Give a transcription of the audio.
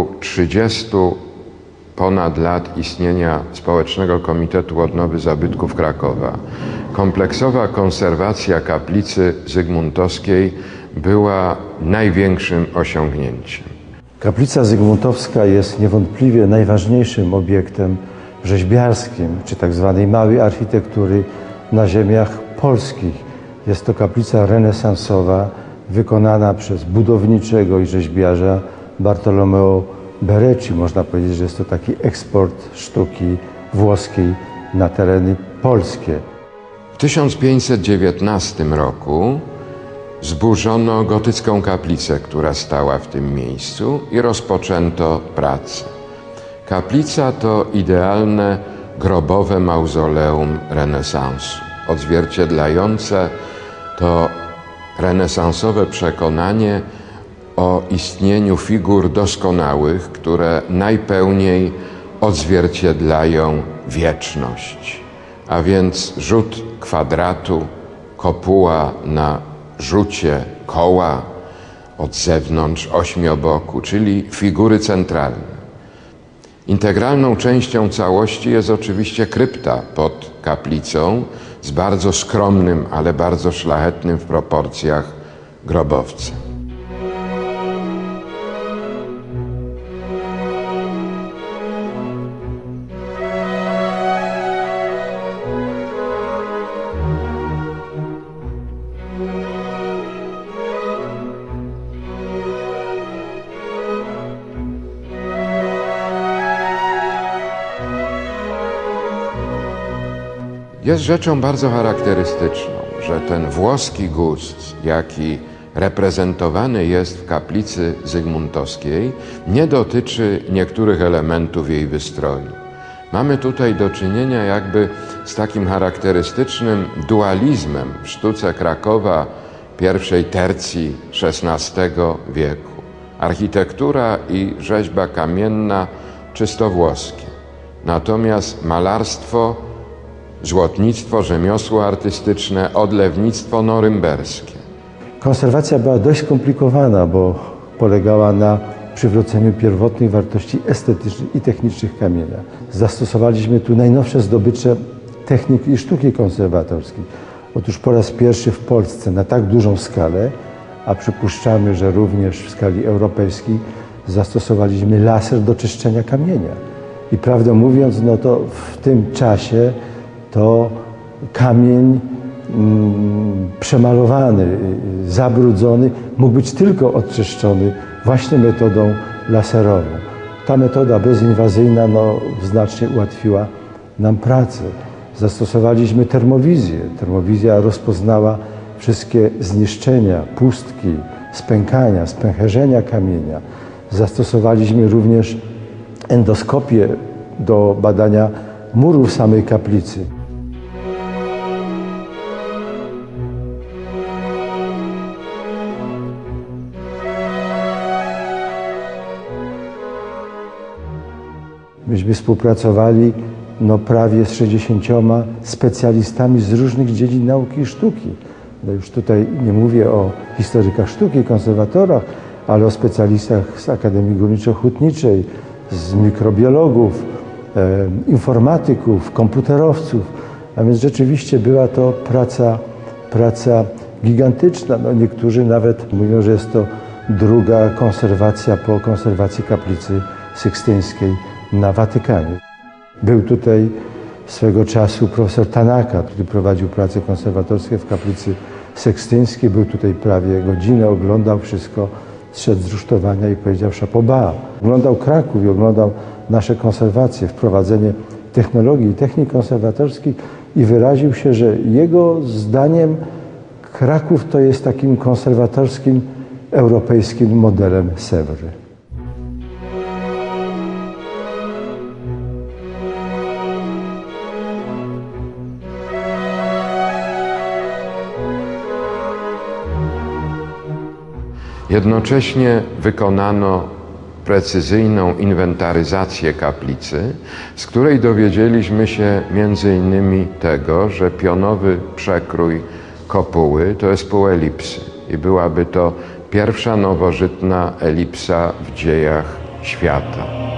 ciągu 30 ponad lat istnienia Społecznego Komitetu Odnowy Zabytków Krakowa kompleksowa konserwacja kaplicy zygmuntowskiej była największym osiągnięciem. Kaplica Zygmuntowska jest niewątpliwie najważniejszym obiektem rzeźbiarskim, czy tak zwanej małej architektury na ziemiach polskich. Jest to kaplica renesansowa, wykonana przez budowniczego i rzeźbiarza Bartolomeo Berecci. Można powiedzieć, że jest to taki eksport sztuki włoskiej na tereny polskie. W 1519 roku zburzono gotycką kaplicę, która stała w tym miejscu i rozpoczęto pracę. Kaplica to idealne grobowe mauzoleum renesansu, odzwierciedlające to renesansowe przekonanie o istnieniu figur doskonałych, które najpełniej odzwierciedlają wieczność. A więc rzut kwadratu, kopuła na rzucie koła od zewnątrz ośmioboku, czyli figury centralne. Integralną częścią całości jest oczywiście krypta pod kaplicą z bardzo skromnym, ale bardzo szlachetnym w proporcjach grobowcem. Jest rzeczą bardzo charakterystyczną, że ten włoski gust, jaki reprezentowany jest w kaplicy zygmuntowskiej, nie dotyczy niektórych elementów jej wystroju. Mamy tutaj do czynienia jakby z takim charakterystycznym dualizmem w sztuce Krakowa pierwszej tercji XVI wieku. Architektura i rzeźba kamienna czysto włoskie. Natomiast malarstwo złotnictwo, rzemiosło artystyczne, odlewnictwo norymberskie. Konserwacja była dość skomplikowana, bo polegała na przywróceniu pierwotnych wartości estetycznych i technicznych kamienia. Zastosowaliśmy tu najnowsze zdobycze techniki i sztuki konserwatorskiej. Otóż po raz pierwszy w Polsce na tak dużą skalę, a przypuszczamy, że również w skali europejskiej, zastosowaliśmy laser do czyszczenia kamienia. I prawdę mówiąc, no to w tym czasie to kamień mm, przemalowany, y, zabrudzony mógł być tylko odczyszczony właśnie metodą laserową. Ta metoda bezinwazyjna no, znacznie ułatwiła nam pracę. Zastosowaliśmy termowizję. Termowizja rozpoznała wszystkie zniszczenia, pustki, spękania, spęcherzenia kamienia. Zastosowaliśmy również endoskopię do badania murów samej kaplicy. Myśmy współpracowali no, prawie z 60 specjalistami z różnych dziedzin nauki i sztuki. No już tutaj nie mówię o historykach sztuki, konserwatorach, ale o specjalistach z Akademii Górniczo-Hutniczej, z mikrobiologów, e, informatyków, komputerowców. A więc rzeczywiście była to praca, praca gigantyczna. No, niektórzy nawet mówią, że jest to druga konserwacja po konserwacji kaplicy sykstyńskiej na Watykanie. Był tutaj swego czasu profesor Tanaka, który prowadził prace konserwatorskie w kaplicy sekstyńskiej. Był tutaj prawie godzinę, oglądał wszystko, zszedł z rusztowania i powiedział szapoba. Oglądał Kraków i oglądał nasze konserwacje, wprowadzenie technologii i technik konserwatorskich i wyraził się, że jego zdaniem Kraków to jest takim konserwatorskim europejskim modelem Sewry. Jednocześnie wykonano precyzyjną inwentaryzację kaplicy, z której dowiedzieliśmy się między innymi tego, że pionowy przekrój kopuły to jest pół elipsy i byłaby to pierwsza nowożytna elipsa w dziejach świata.